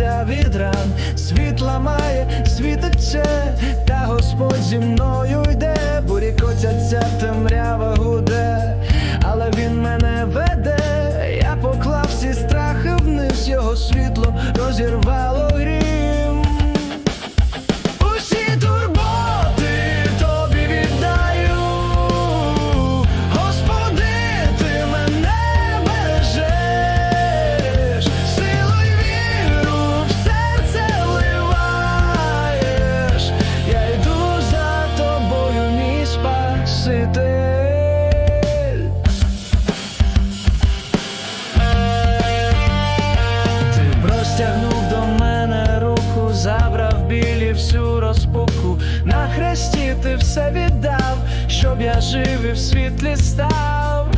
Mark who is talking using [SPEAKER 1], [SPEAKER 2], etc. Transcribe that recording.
[SPEAKER 1] від ран, світ ламає, світ та Господь зі мною йде, бурі котяться, темрява гуде, але він мене веде, я поклав всі страхи вниз, його світло розірвало Ти простягнув до мене руку, забрав білі всю розпуку. На хресті ти все віддав, щоб я жив і в світлі став.